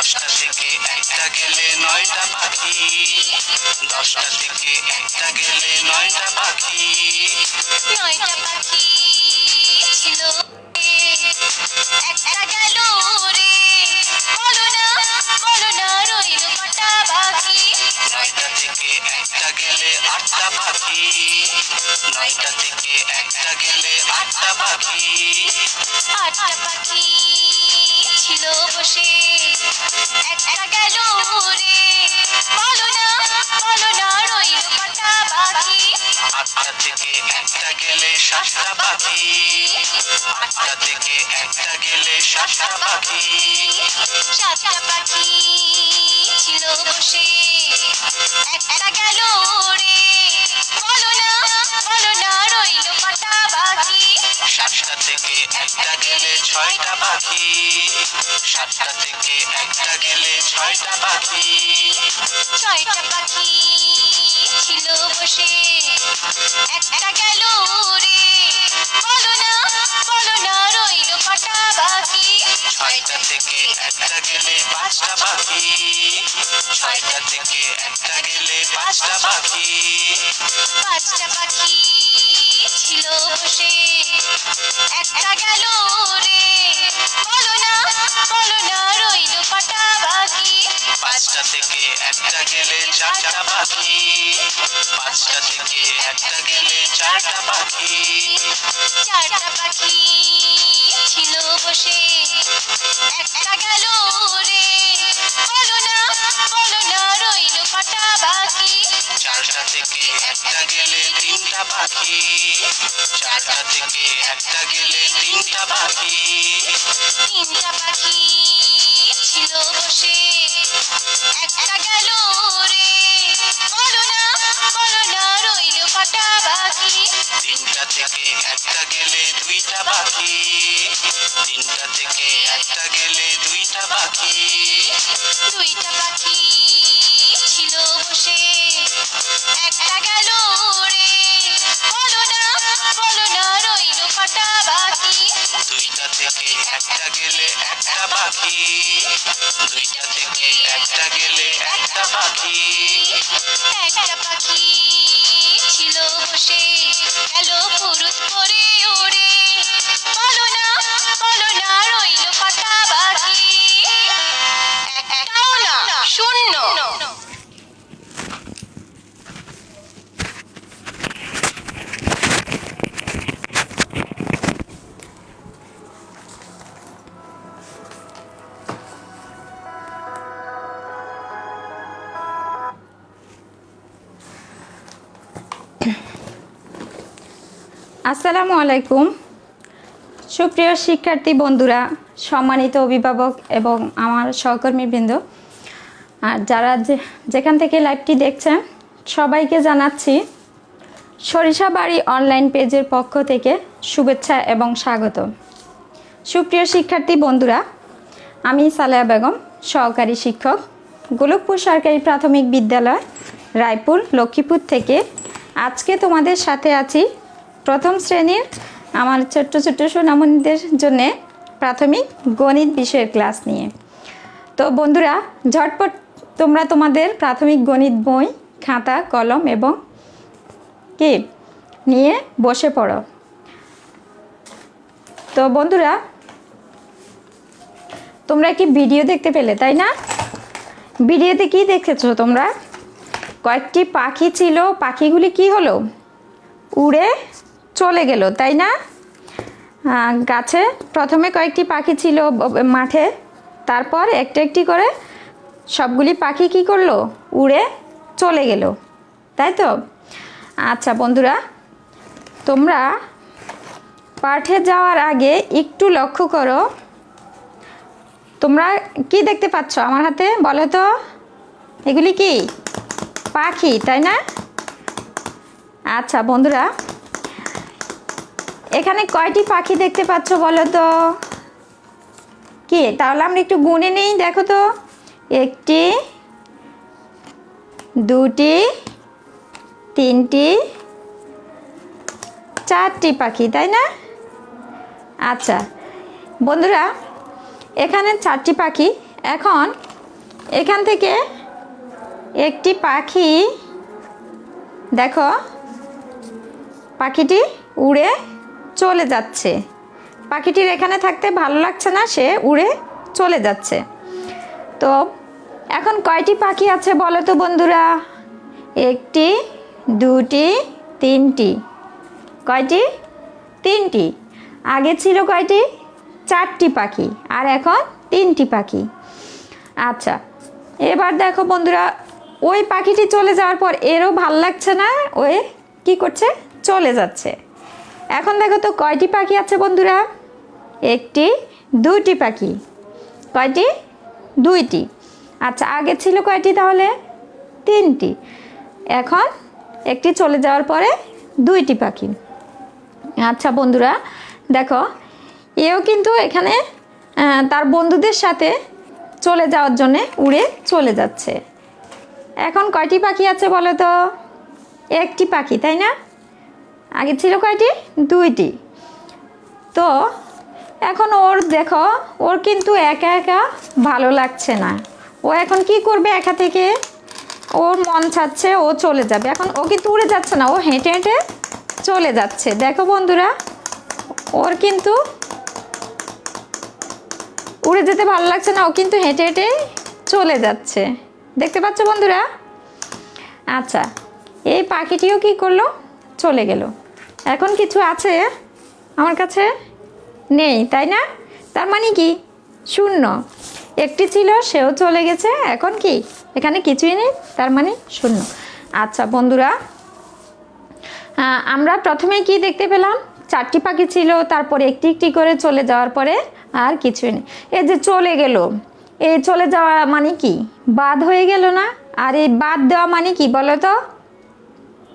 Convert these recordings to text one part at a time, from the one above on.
দশটা থেকে একটা গেলে নয়টা পাখি দশটা থেকে একটা গেলে নয়টা পাখি নয়টা পাখি ছিল। নয়টা থেকে একটা গেলে আটটা পাখি আটটা পাখি ছিল বসে। একটা গেল রে বলো না বলো না রইল কটা বাকি আটটা থেকে একটা গেলে সাতটা পাখি আটটা থেকে একটা গেলে সাতটা পাখি সাতটা পাখি ছিল বসে। একটা গেল রে। বলো না বলো না রইল কটা সাতটা থেকে একটা গেলে ছয়টা পাখি সাতটা থেকে একটা গেলে ছয়টা পাখি ছয়টা পাখি ছিল বসে। একটা গেল রে, বলো না বাকি। ছয়টা থেকে একটা গেলে পাঁচটা পাখি ছয়টা পাখি ছিল বসে। একটা গেল রে। বলো না বলো না, রইল কটা বাকি পাঁচটা থেকে একটা গেলে চারটা পাখি। পাঁচটা থেকে একটা গেলে চারটা পাখি। চারটা পাখি ছিল বসে। একটা গেল রে। বলো না বলো না রইল কটা বাকি। চারটা থেকে একটা গেলে তিনটা পাখি। চারটা থেকে একটা গেলে তিনটা পাখি। তিনটা পাখি ছিল বসে। বাকি? তিনটা থেকে একটা গেলে দুইটা পাখি তিনটা থেকে একটা গেলে দুইটা পাখি দুইটা পাখি ছিল বসে। একটা গেল রে। বলো না বলো না রইল কটা বাকি? দুইটা থেকে একটা পাখি। দুইটা থেকে একটা গেলে একটা পাখি। একটা পাখি ছিল বসে। আসসালামু আলাইকুম। সুপ্রিয় শিক্ষার্থী বন্ধুরা, সম্মানিত অভিভাবক এবং আমার সহকর্মীবৃন্দ, আর যারা যেখান থেকে লাইভটি দেখছেন, সবাইকে জানাচ্ছি সরিষাবাড়ি অনলাইন পেজের পক্ষ থেকে শুভেচ্ছা এবং স্বাগত। সুপ্রিয় শিক্ষার্থী বন্ধুরা, আমি সালেয়া বেগম, সহকারী শিক্ষক, গোলকপুর সরকারি প্রাথমিক বিদ্যালয়, রায়পুর, লক্ষ্মীপুর থেকে। আজকে তোমাদের সাথে আছি প্রথম শ্রেণির আমার ছোট্ট ছোট্ট সোনামণিদের জন্যে প্রাথমিক গণিত বিষয়ের ক্লাস নিয়ে। তো বন্ধুরা, ঝটপট তোমরা তোমাদের প্রাথমিক গণিত বই, খাতা, কলম এবং কি নিয়ে বসে পড়ো। তো বন্ধুরা, তোমরা কি ভিডিও দেখতে পেলে, তাই না? ভিডিওতে কি দেখেছ তোমরা? কয়েকটি পাখি ছিল, পাখিগুলি কি হলো? উড়ে চলে গেল, তাই না? গাছে প্রথমে কয়েকটি পাখি ছিল মাঠে, তারপর একটা একটি করে সবগুলি পাখি কি করল? উড়ে চলে গেল, তাই তো? আচ্ছা বন্ধুরা, তোমরা পাঠে যাওয়ার আগে একটু লক্ষ্য করো। তোমরা কি দেখতে পাচ্ছ আমার হাতে, বলো তো? এগুলি কি? পাখি, তাই না? আচ্ছা বন্ধুরা এখানে কয়টি পাখি দেখতে পাচ্ছ বলো তো? কি, তাহলে আমরা একটু গুনে নেই, দেখো তো। একটি, দুটি, তিনটি, চারটি পাখি, তাই না? আচ্ছা বন্ধুরা, এখানে চারটি পাখি। এখন এখান থেকে একটি পাখি, দেখো, পাখিটি উড়ে চলে যাচ্ছে। পাখিটির এখানে থাকতে ভালো লাগছে না, সে উড়ে চলে যাচ্ছে। তো এখন কয়টি পাখি আছে বলো তো বন্ধুরা? একটি, দুটি, তিনটি। কয়টি? তিনটি। আগে ছিল কয়টি? চারটি পাখি, আর এখন তিনটি পাখি। আচ্ছা এবার দেখো বন্ধুরা, ওই পাখিটি চলে যাওয়ার পর এরও ভালো লাগছে না ওই কি করছে? চলে যাচ্ছে। এখন দেখো তো কয়টি পাখি আছে বন্ধুরা? একটি, দুইটি পাখি। কয়টি? দুইটি। আচ্ছা আগে ছিল কয়টি তাহলে? তিনটি। এখন একটি চলে যাওয়ার পরে দুইটি পাখি। আচ্ছা বন্ধুরা, দেখো, এও কিন্তু এখানে তার বন্ধুদের সাথে চলে যাওয়ার জন্যে উড়ে চলে যাচ্ছে। এখন কয়টি পাখি আছে বলো তো? একটি পাখি, তাই না? আগে ছিল কয়টি? দুইটি। তো এখন ওর দেখো, ওর কিন্তু একা একা ভালো লাগছে না। ও এখন কি করবে একা থেকে? ওর মন ছাড়ছে ও চলে যাবে। এখন ও কিন্তু উড়ে যাচ্ছে না, ও হেঁটে হেঁটে চলে যাচ্ছে। দেখো বন্ধুরা, ওর কিন্তু উড়ে যেতে ভালো লাগছে না, ও কিন্তু হেঁটে হেঁটে চলে যাচ্ছে। দেখতে পাচ্ছ বন্ধুরা? আচ্ছা এই পাখিটিও কি করল? চলে গেল। এখন কিছু আছে আমার কাছে? নেই, তাই না? তার মানে কি? শূন্য। একটি ছিল, সেও চলে গেছে, এখন কি? এখানে কিছুই নেই, তার মানে শূন্য। আচ্ছা বন্ধুরা আমরা প্রথমে কি দেখতে পেলাম? চারটি পাখি ছিল, তারপরে একটি একটি করে চলে যাওয়ার পরে আর কিছুই নেই। এই যে চলে গেল, এই চলে যাওয়া মানে কি? বাদ হয়ে গেল না? আর এই বাদ দেওয়া মানে কি বলো তো?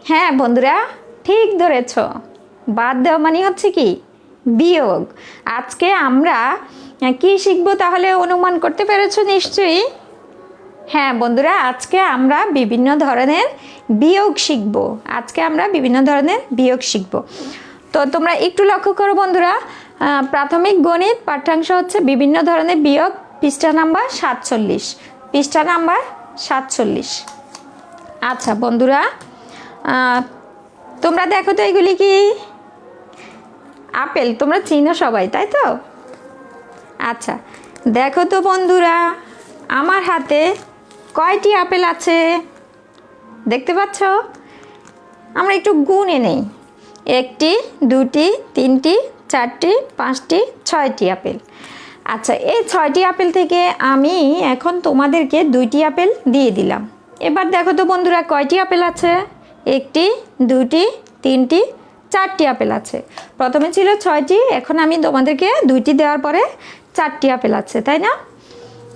হ্যাঁ বন্ধুরা ঠিক ধরেছ। বাদ দেওয়া মানে হচ্ছে কি? বিয়োগ। আজকে আমরা কি শিখব তাহলে অনুমান করতে পেরেছ নিশ্চয়ই? হ্যাঁ বন্ধুরা, আজকে আমরা বিভিন্ন ধরনের বিয়োগ শিখব। আজকে আমরা বিভিন্ন ধরনের বিয়োগ শিখব। তো তোমরা একটু লক্ষ্য করো বন্ধুরা প্রাথমিক গণিত পাঠ্যাংশ হচ্ছে বিভিন্ন ধরনের বিয়োগ, পৃষ্ঠা নাম্বার সাতচল্লিশ। পৃষ্ঠা নাম্বার সাতচল্লিশ। আচ্ছা বন্ধুরা তোমরা দেখো তো এগুলি কি? আপেল, তোমরা চিনো সবাই, তাই তো? আচ্ছা দেখো তো বন্ধুরা, আমার হাতে কয়টি আপেল আছে? দেখতে পাচ্ছ? আমরা একটু গুণে নেই। একটি, দুটি, তিনটি, চারটি, পাঁচটি, ছয়টি আপেল। আচ্ছা এই ছয়টি আপেল থেকে আমি এখন তোমাদেরকে দুইটি আপেল দিয়ে দিলাম। এবার দেখো তো বন্ধুরা, কয়টি আপেল আছে? একটি দুটি তিনটি, চারটি আপেল আছে। প্রথমে ছিল ছয়টি, এখন আমি তোমাদেরকে দুইটি দেওয়ার পরে চারটি আপেল আছে, তাই না?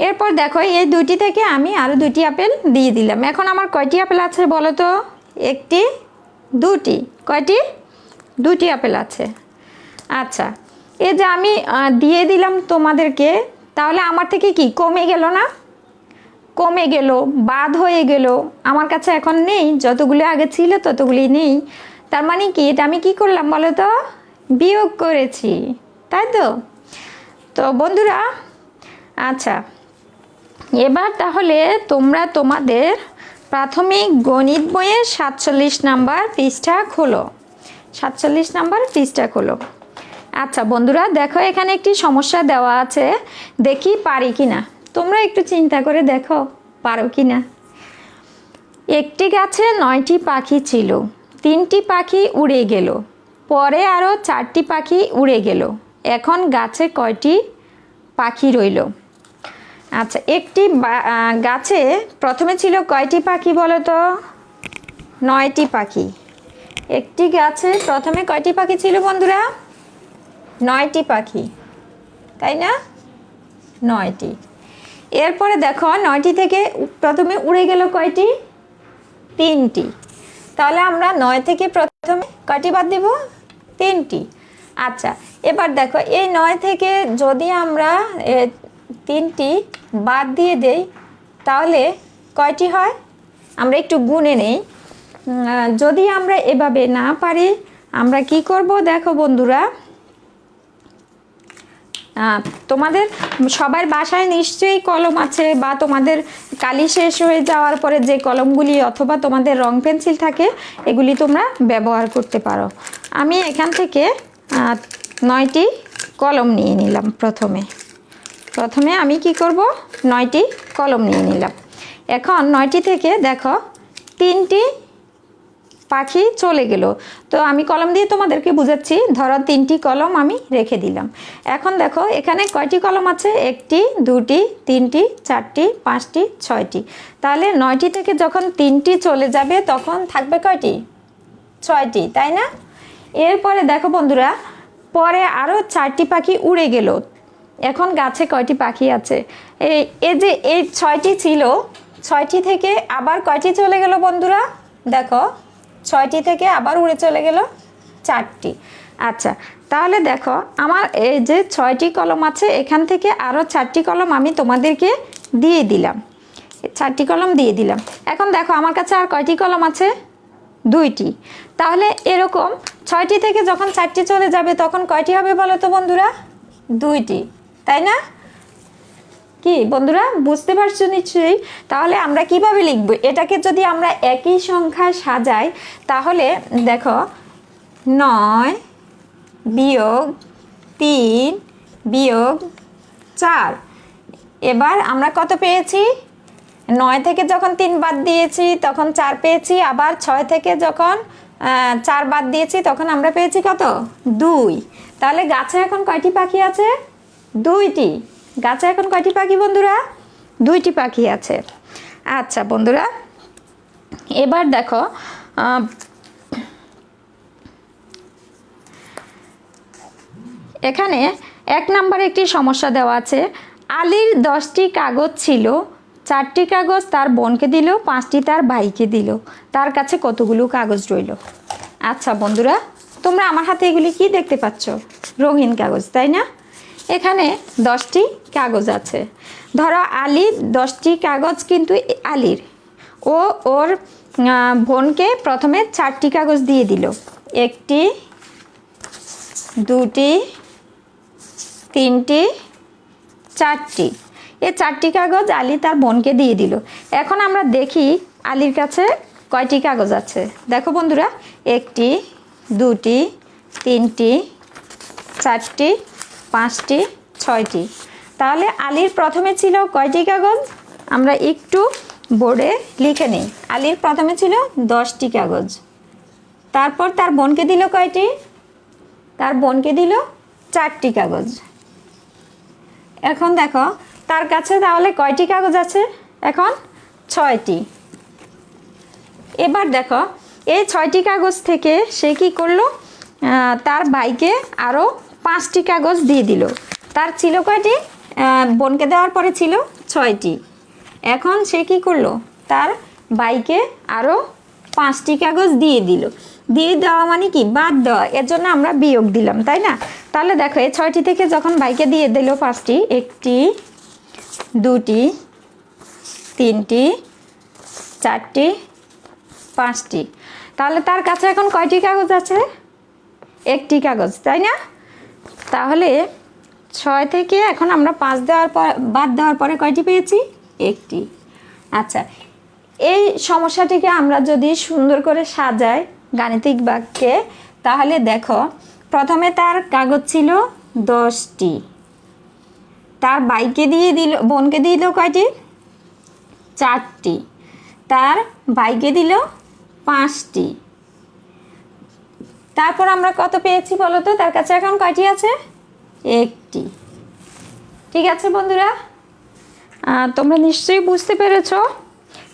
এরপর দেখো, এই দুইটি থেকে আমি আরও দুটি আপেল দিয়ে দিলাম। এখন আমার কয়টি আপেল আছে বলো তো? একটি দুটি কয়টি? দুটি আপেল আছে। আচ্ছা এই যে আমি দিয়ে দিলাম তোমাদেরকে, তাহলে আমার থেকে কি কমে গেল না? কমে গেল, বাদ হয়ে গেল। আমার কাছে এখন নেই, যতগুলি আগে ছিল ততগুলি নেই। তার মানে কি, এটা আমি কি করলাম বলো তো? বিয়োগ করেছি, তাই তো? তো বন্ধুরা আচ্ছা এবার তাহলে তোমরা তোমাদের প্রাথমিক গণিত বইয়ের সাতচল্লিশ নাম্বার পৃষ্ঠা খোলো। সাতচল্লিশ নাম্বার পৃষ্ঠা খোলো। আচ্ছা বন্ধুরা, দেখো এখানে একটি সমস্যা দেওয়া আছে, দেখি পারি কি না তোমরা একটু চিন্তা করে দেখো, পারো কি না? একটি গাছে নয়টি পাখি ছিল, তিনটি পাখি উড়ে গেল, পরে আরও চারটি পাখি উড়ে গেল, এখন গাছে কয়টি পাখি রইল? আচ্ছা একটি গাছে প্রথমে ছিল কয়টি পাখি বলো তো নয়টি পাখি। একটি গাছে প্রথমে কয়টি পাখি ছিল বন্ধুরা? নয়টি পাখি। তাই না? নয়টি। এরপরে দেখো নয়টি থেকে প্রথমে উড়ে গেল কয়টি? তিনটি। তাহলে আমরা নয় থেকে প্রথমে কয়টি বাদ দেব? তিনটি। আচ্ছা এবার দেখো এই নয় থেকে যদি আমরা তিনটি বাদ দিয়ে দেই, তাহলে কয়টি হয়? আমরা একটু গুনে নেই। যদি আমরা এভাবে না পারি, আমরা কি করব? দেখো বন্ধুরা তোমাদের সবার বাসায় নিশ্চয়ই কলম আছে বা তোমাদের কালি শেষ হয়ে যাওয়ার পরে যে কলমগুলি অথবা তোমাদের রং পেন্সিল থাকে, এগুলি তোমরা ব্যবহার করতে পারো। আমি এখান থেকে নয়টি কলম নিয়ে নিলাম প্রথমে। প্রথমে আমি কি করব? নয়টি কলম নিয়ে নিলাম। এখন নয়টি থেকে দেখো, তিনটি পাখি চলে গেল। তো আমি কলম দিয়ে তোমাদেরকে বুঝাচ্ছি, ধরো তিনটি কলম আমি রেখে দিলাম। এখন দেখো, এখানে কয়টি কলম আছে? একটি, দুটি, তিনটি, চারটি, পাঁচটি, ছয়টি। তাহলে নয়টি থেকে যখন তিনটি চলে যাবে, তখন থাকবে কয়টি? ছয়টি, তাই না? এরপরে দেখো বন্ধুরা, পরে আরও চারটি পাখি উড়ে গেল। এখন গাছে কয়টি পাখি আছে? এই এই যে এই ছয়টি ছিল, ছয়টি থেকে আবার কয়টি চলে গেল বন্ধুরা? দেখো ছয়টি থেকে আবার উড়ে চলে গেল চারটি। আচ্ছা তাহলে দেখো, আমার এই যে ছয়টি কলম আছে, এখান থেকে আরও চারটি কলম আমি তোমাদেরকে দিয়ে দিলাম। চারটি কলম দিয়ে দিলাম। এখন দেখো, আমার কাছে আর কয়টি কলম আছে? দুইটি। তাহলে এরকম ছয়টি থেকে যখন চারটি চলে যাবে, তখন কয়টি হবে বলো তো বন্ধুরা? দুইটি। তাই না? কি, বন্ধুরা, বুঝতে পারছ নিশ্চয়ই? তাহলে আমরা কীভাবে লিখব? এটাকে যদি আমরা একই সংখ্যায় সাজাই, তাহলে দেখো, নয় বিয়োগ তিন বিয়োগ চার। এবার আমরা কত পেয়েছি? নয় থেকে যখন তিন বাদ দিয়েছি, তখন চার পেয়েছি। আবার ছয় থেকে যখন চার বাদ দিয়েছি, তখন আমরা পেয়েছি কত? দুই। তাহলে গাছে এখন কয়টি পাখি আছে? দুইটি। গাছে এখন কয়টি পাখি বন্ধুরা? দুইটি পাখি আছে। আচ্ছা বন্ধুরা, এবার দেখো এখানে এক নম্বরে একটি সমস্যা দেওয়া আছে। আলীর দশটি কাগজ ছিল, চারটি কাগজ তার বোনকে দিল, পাঁচটি তার ভাইকে দিল। তার কাছে কতগুলো কাগজ রইল? আচ্ছা বন্ধুরা, তোমরা আমার হাতে এগুলি কি দেখতে পাচ্ছ? রঙিন কাগজ, তাই না? এখানে দশটি কাগজ আছে। ধরো আলীর দশটি কাগজ কিন্তু আলীর। ও ওর বোনকে প্রথমে চারটি কাগজ দিয়ে দিল। একটি, দুটি, তিনটি, চারটি। এই চারটি কাগজ আলী তার বোনকে দিয়ে দিল। এখন আমরা দেখি আলীর কাছে কয়টি কাগজ আছে। দেখো বন্ধুরা, একটি, দুটি, তিনটি, চারটি পাঁচটি, ছয়টি। তাহলে আলীর প্রথমে ছিল কয়টি কাগজ? আমরা একটু বোর্ডে লিখে নিই। আলীর প্রথমে ছিল দশটি কাগজ। তারপর তার বোনকে দিল কয়টি? তার বোনকে দিল চারটি কাগজ। এখন দেখো, তার কাছে তাহলে কয়টি কাগজ আছে? এখন ছয়টি। এবার দেখো, এই ছয়টি কাগজ থেকে সে কি করল? তার ভাইকে আরও পাঁচটি কাগজ দিয়ে দিল। তার ছিল কয়টি? বোনকে দেওয়ার পরে ছিল ছয়টি। এখন সে কি করল? তার বাইকে আরও পাঁচটি কাগজ দিয়ে দিল। দিয়ে দেওয়া মানে কি? বাদ দেওয়া। এর জন্য আমরা বিয়োগ দিলাম, তাই না? তাহলে দেখো, এই ছয়টি থেকে যখন বাইকে দিয়ে দিল পাঁচটি, একটি, দুটি, তিনটি, চারটি, পাঁচটি। তাহলে তার কাছে এখন কয়টি কাগজ আছে? একটি কাগজ, তাই না? তাহলে ছয় থেকে এখন আমরা পাঁচ দেওয়ার পর, বাদ দেওয়ার পরে কয়টি পেয়েছি? একটি। আচ্ছা এই সমস্যাটিকে আমরা যদি সুন্দর করে সাজাই গাণিতিক বাক্যে, তাহলে দেখো, প্রথমে তার কাগজ ছিল দশটি। তার বাইকে দিয়ে দিল, বোনকে দিল কয়টি? চারটি। তার বাইকে দিল পাঁচটি। তারপর আমরা কত পেয়েছি বলো তো? তার কাছে এখন কয়টি আছে? একটি। ঠিক আছে বন্ধুরা? তোমরা নিশ্চয়ই বুঝতে পেরেছ,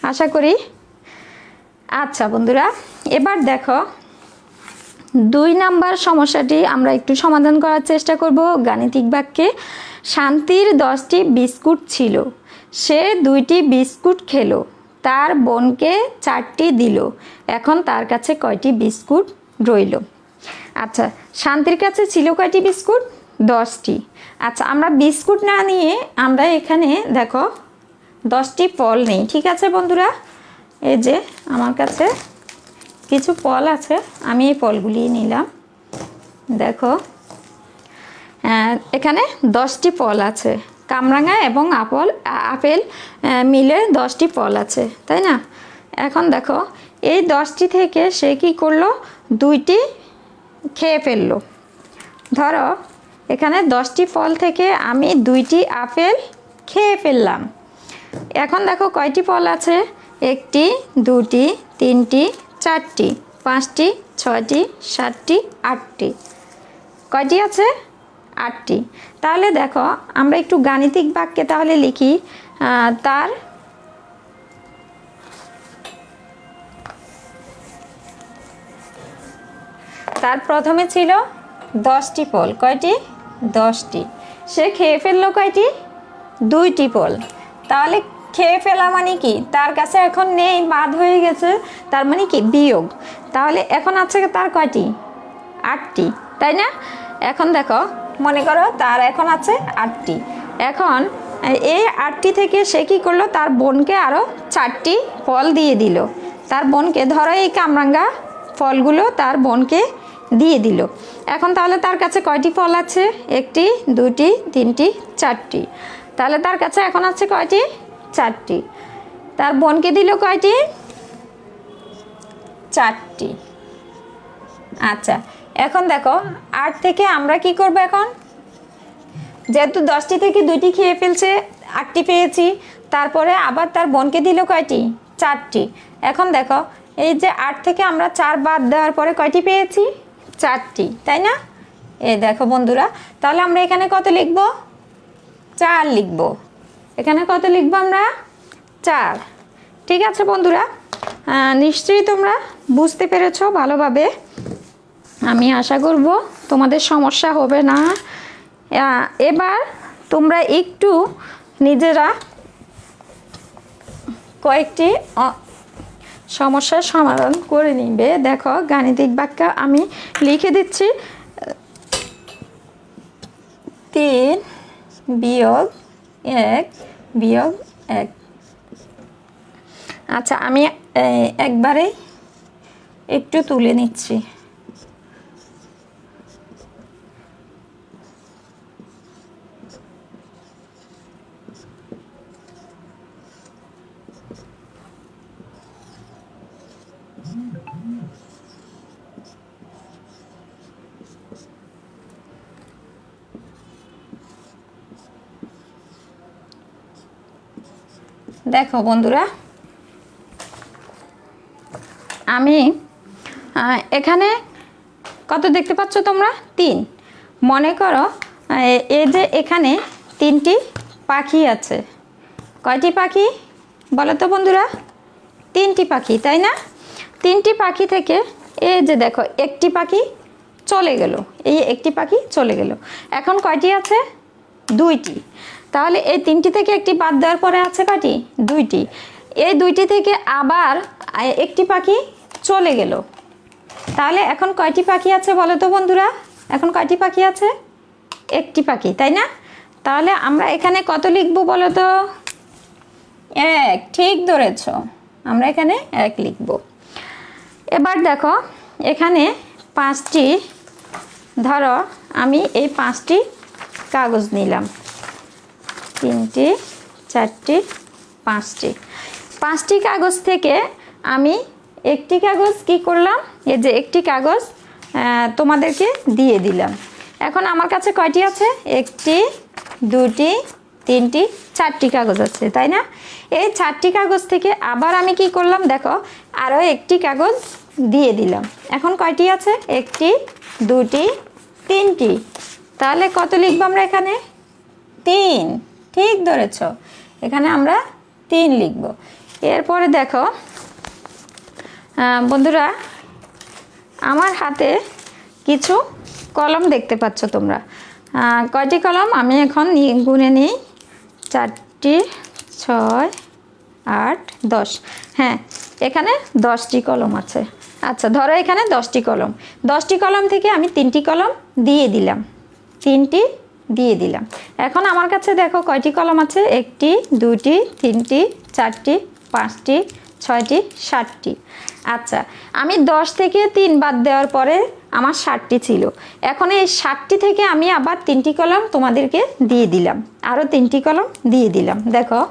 আশা করি। আচ্ছা বন্ধুরা, এবার দেখো, দুই নাম্বার সমস্যাটি আমরা একটু সমাধান করার চেষ্টা করব। গাণিতিক বাক্যে, শান্তির দশটি বিস্কুট ছিল। সে দুইটি বিস্কুট খেলো। তার বোনকে চারটি দিল। এখন তার কাছে কয়টি বিস্কুট রইল? আচ্ছা শান্তির কাছে ছিল কয়টি বিস্কুট? দশটি। আচ্ছা আমরা বিস্কুট না নিয়ে আমরা এখানে, দেখো, দশটি ফল নেই, ঠিক আছে বন্ধুরা? এই যে আমার কাছে কিছু ফল আছে, আমি এই ফলগুলি নিলাম। দেখো এখানে দশটি ফল আছে, কামরাঙা এবং আপল, আপেল মিলে দশটি ফল আছে, তাই না? এখন দেখো, এই দশটি থেকে সে কি করল? দুইটি খেয়ে ফেলল। ধরো, এখানে দশটি ফল থেকে আমি দুইটি আপেল খেয়ে ফেললাম। এখন দেখো কয়টি ফল আছে? একটি, দুটি, তিনটি, চারটি, পাঁচটি, ছয়টি, সাতটি, আটটি। কয়টি আছে? আটটি। তাহলে দেখো, আমরা একটু গাণিতিক বাক্যে তাহলে লিখি তার তার প্রথমে ছিল দশটি ফল কয়টি? দশটি। সে খেয়ে ফেলল কয়টি? দুইটি ফল তাহলে খেয়ে ফেলা মানে কি? তার কাছে এখন নেই, বাদ হয়ে গেছে। তার মানে কি? বিয়োগ। তাহলে এখন আছে তার কয়টি? আটটি। তাই না? এখন দেখো, মনে করো তার এখন আছে আটটি। এখন এই আটটি থেকে সে কি করল? তার বোনকে আরও চারটি ফল দিয়ে দিল। তার বোনকে ধরো এই কামরাঙ্গা ফলগুলো তার বোনকে দিয়ে দিল। এখন তাহলে তার কাছে কয়টি ফল আছে? একটি, দুটি, তিনটি, চারটি। তাহলে তার কাছে এখন আছে কয়টি? চারটি। তার বোনকে দিল কয়টি? চারটি। আচ্ছা এখন দেখো, আট থেকে আমরা কি করব এখন? যেহেতু দশটি থেকে দুইটি খেয়ে ফেলছে, আটটি পেয়েছি, তারপরে আবার তার বোনকে দিল কয়টি? চারটি। এখন দেখো, এই যে আট থেকে আমরা চার বাদ দেওয়ার পরে কয়টি পেয়েছি? চারটি, তাই না? এ দেখো বন্ধুরা, তাহলে আমরা এখানে কত লিখব? চার লিখব। এখানে কত লিখব আমরা? চার। ঠিক আছে বন্ধুরা নিশ্চয়ই তোমরা বুঝতে পেরেছ ভালোভাবে। আমি আশা করব তোমাদের সমস্যা হবে না। এবার তোমরা একটু নিজেরা কয়েকটি সমস্যার সমাধান করে নিবে। দেখো, গাণিতিক বাক্য আমি লিখে দিচ্ছি। তিন বিয়োগ এক বিয়োগ এক। আচ্ছা আমি একবারেই একবারে একটু তুলে নিচ্ছি। দেখো বন্ধুরা। আমি এখানে কত দেখতে পাচ্ছ তোমরা? তিন। মনে করো এই যে এখানে তিনটি পাখি আছে। কয়টি পাখি? বলো তো বন্ধুরা। তিনটি পাখি, তাই না? তিনটি পাখি থেকে এই যে দেখো, একটি পাখি চলে গেল। এই একটি পাখি চলে গেল। এখন কয়টি আছে? দুইটি। তাহলে এই তিনটি থেকে একটি বাদ দেওয়ার পরে আছে কয়টি? দুইটি। এই দুইটি থেকে আবার একটি পাখি চলে গেল। তাহলে এখন কয়টি পাখি আছে বলো তো বন্ধুরা? এখন কয়টি পাখি আছে? একটি পাখি, তাই না? তাহলে আমরা এখানে কত লিখব বলো তো? এক, ঠিক ধরেছ। আমরা এখানে এক লিখব। এবার দেখো, এখানে পাঁচটি, ধরো আমি এই পাঁচটি কাগজ নিলাম। তিনটি, চারটি, পাঁচটি। পাঁচটি কাগজ থেকে আমি একটি কাগজ কি করলাম? এই যে একটি কাগজ তোমাদেরকে দিয়ে দিলাম। এখন আমার কাছে কয়টি আছে? একটি, দুটি, তিনটি, চারটি কাগজ আছে, তাই না? এই চারটি কাগজ থেকে আবার আমি কি করলাম? দেখো, আরও একটি কাগজ দিয়ে দিলাম। এখন কয়টি আছে? একটি, দুটি, তিনটি। তাহলে কত লিখব আমরা এখানে? তিন। ঠিক ধরেছ। এখানে আমরা তিন লিখব। এরপরে দেখো বন্ধুরা, আমার হাতে কিছু কলম দেখতে পাচ্ছ তোমরা। কয়টি কলম? আমি এখন গুনে নিই। চারটি, ছয়, আট, দশ। হ্যাঁ এখানে দশটি কলম আছে। আচ্ছা ধরো এখানে দশটি কলম। দশটি কলম থেকে আমি তিনটি কলম দিয়ে দিলাম। তিনটি দিয়ে দিলাম। এখন আমার কাছে দেখো কয়টি কলম আছে? একটি, দুটি, তিনটি, চারটি, পাঁচটি, ছয়টি, সাতটি। আচ্ছা আমি দশ থেকে তিন বাদ দেওয়ার পরে আমার ষাটটি ছিল। এখন এই ষাটটি থেকে আমি আবার তিনটি কলম তোমাদেরকে দিয়ে দিলাম। আরও তিনটি কলম দিয়ে দিলাম। দেখো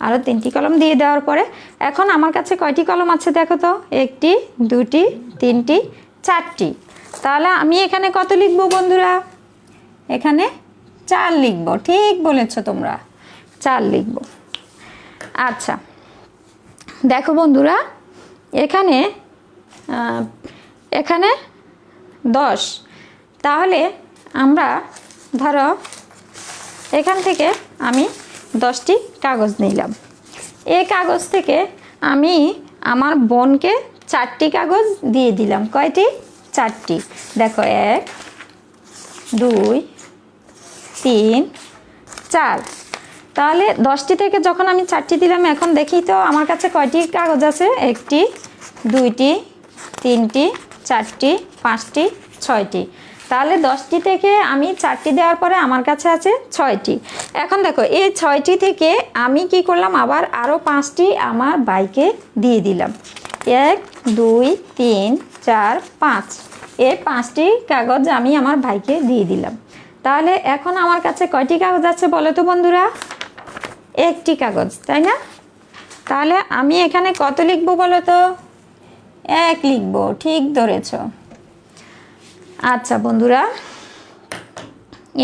আরও তিনটি কলম দিয়ে দেওয়ার পরে এখন আমার কাছে কয়টি কলম আছে দেখো তো? একটি, দুটি, তিনটি, চারটি। তাহলে আমি এখানে কত লিখব বন্ধুরা? এখানে চার লিখব, ঠিক বলেছ তোমরা। চার লিখব। আচ্ছা দেখো বন্ধুরা, এখানে এখানে দশ। তাহলে আমরা, ধরো, এখান থেকে আমি দশটি কাগজ নিলাম। এই কাগজ থেকে আমি আমার বোনকে চারটি কাগজ দিয়ে দিলাম। কয়টি? চারটি। দেখো, এক, দুই তিন, চার। তাহলে দশটি থেকে যখন আমি চারটি দিলাম, এখন দেখি তো আমার কাছে কয়টি কাগজ আছে? একটি, দুইটি, তিনটি, চারটি, পাঁচটি, ছয়টি। তাহলে দশটি থেকে আমি চারটি দেওয়ার পরে আমার কাছে আছে ছয়টি। এখন দেখো, এই ছয়টি থেকে আমি কি করলাম? আবার আরও পাঁচটি আমার বাইকে দিয়ে দিলাম। এক, দুই, তিন, চার, পাঁচ। এই পাঁচটি কাগজ আমি আমার ভাইকে দিয়ে দিলাম। তাহলে এখন আমার কাছে কয়টি কাগজ আছে বলো তো বন্ধুরা? একটি কাগজ, তাই না? তাহলে আমি এখানে কত লিখব বলো তো? এক লিখব, ঠিক ধরেছ। আচ্ছা বন্ধুরা,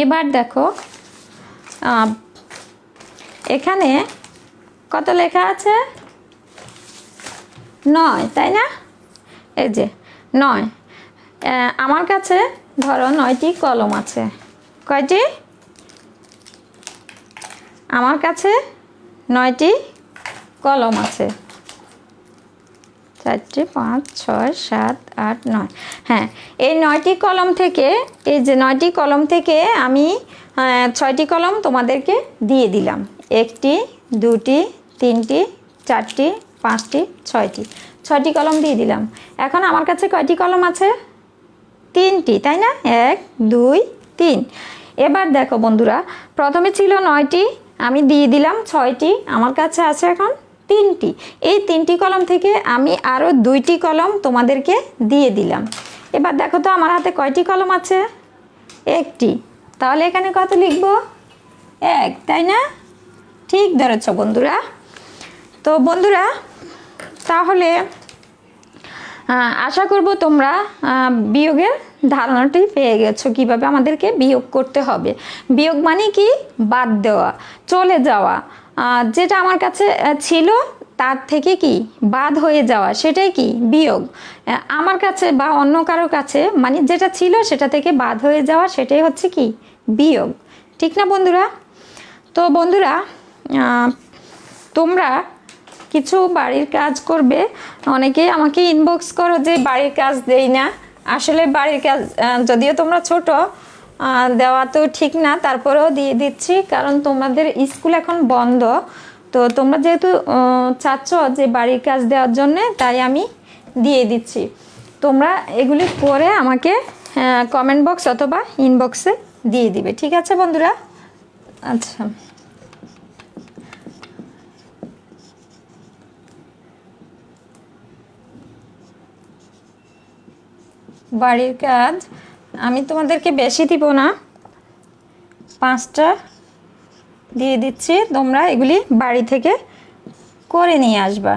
এবার দেখো এখানে কত লেখা আছে? নয়, তাই না? এই যে, নয়। আমার কাছে ধরো নয়টি কলম আছে। কয়টি? আমার কাছে নয়টি কলম আছে। চারটি, পাঁচ, ছয়, সাত, আট, নয়। হ্যাঁ এই নয়টি কলম থেকে, এই যে নয়টি কলম থেকে আমি ছয়টি কলম তোমাদেরকে দিয়ে দিলাম। একটি, দুটি, তিনটি, চারটি, পাঁচটি, ছয়টি। ছয়টি কলম দিয়ে দিলাম। এখন আমার কাছে কয়টি কলম আছে? তিনটি, তাই না? এক, দুই, তিন। এবার দেখো বন্ধুরা, প্রথমে ছিল নয়টি, আমি দিয়ে দিলাম ছয়টি, আমার কাছে আছে এখন তিনটি। এই তিনটি কলম থেকে আমি আরও দুইটি কলম তোমাদেরকে দিয়ে দিলাম। এবার দেখো তো আমার হাতে কয়টি কলম আছে? একটি। তাহলে এখানে কত লিখব? এক, তাই না? ঠিক ধরেছ বন্ধুরা। তো বন্ধুরা, তাহলে আশা করব তোমরা বিয়োগের ধারণাটি পেয়ে গেছো কীভাবে আমাদেরকে বিয়োগ করতে হবে। বিয়োগ মানে কি? বাদ দেওয়া, চলে যাওয়া। যেটা আমার কাছে ছিল, তার থেকে কি? বাদ হয়ে যাওয়া, সেটাই কি? বিয়োগ। আমার কাছে বা অন্য কারও কাছে মানে যেটা ছিল, সেটা থেকে বাদ হয়ে যাওয়া, সেটাই হচ্ছে কি? বিয়োগ। ঠিক না বন্ধুরা? তো বন্ধুরা তোমরা কিছু বাড়ির কাজ করবে, অনেকেই আমাকে ইনবক্স করো যে বাড়ির কাজ দেই না। আসলে বাড়ির কাজ যদিও তোমরা ছোট দেওয়া তো ঠিক না, তারপরেও দিয়ে দিচ্ছি, কারণ তোমাদের স্কুল এখন বন্ধ। তো তোমরা যেহেতু চাচ্ছ যে বাড়ির কাজ দেওয়ার জন্য, তাই আমি দিয়ে দিচ্ছি। তোমরা এগুলি করে আমাকে কমেন্ট বক্স অথবা ইনবক্সে দিয়ে দিবে, ঠিক আছে বন্ধুরা? আচ্ছা। বাড়ির কাজ, আমি তোমাদেরকে বেশি দিব না। পাঁচটা দিয়ে দিচ্ছি, তোমরা এগুলি বাড়ি থেকে করে নিয়ে আসবা।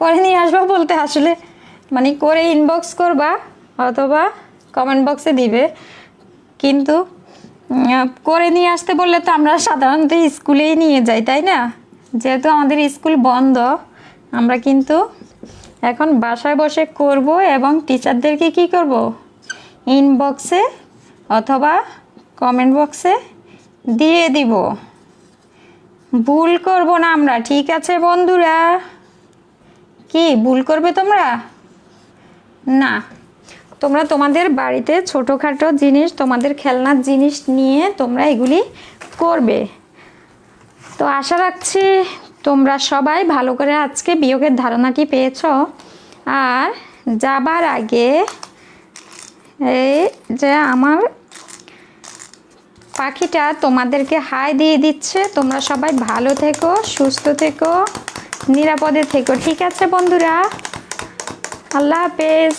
করে নিয়ে আসবা বলতে আসলে মানে করে ইনবক্স করবা অথবা কমেন্ট বক্সে দিবে। কিন্তু করে নিয়ে আসতে বললে তো আমরা সাধারণত স্কুলেই নিয়ে যাই, তাই না? যেহেতু আমাদের স্কুল বন্ধ, আমরা কিন্তু এখন বাসায় বসে করব এবং টিচারদেরকে কি করব? ইনবক্সে অথবা কমেন্ট বক্সে দিয়ে দিব। ভুল করব না আমরা, ঠিক আছে বন্ধুরা? কি, ভুল করবে তোমরা? না। তোমরা তোমাদের বাড়িতে ছোটোখাটো জিনিস, তোমাদের খেলনার জিনিস নিয়ে তোমরা এগুলি করবে। তো আশা রাখছি তোমরা সবাই ভালো করে আজকে বিয়োগের ধারণাটি পেয়েছ? আর যাবার আগে এই যে আমার পাখিটা তোমাদেরকে হাই দিয়ে দিচ্ছে। তোমরা সবাই ভালো থেকো, সুস্থ থেকো, নিরাপদে থেকো। ঠিক আছে বন্ধুরা? আল্লাহ হাফেজ।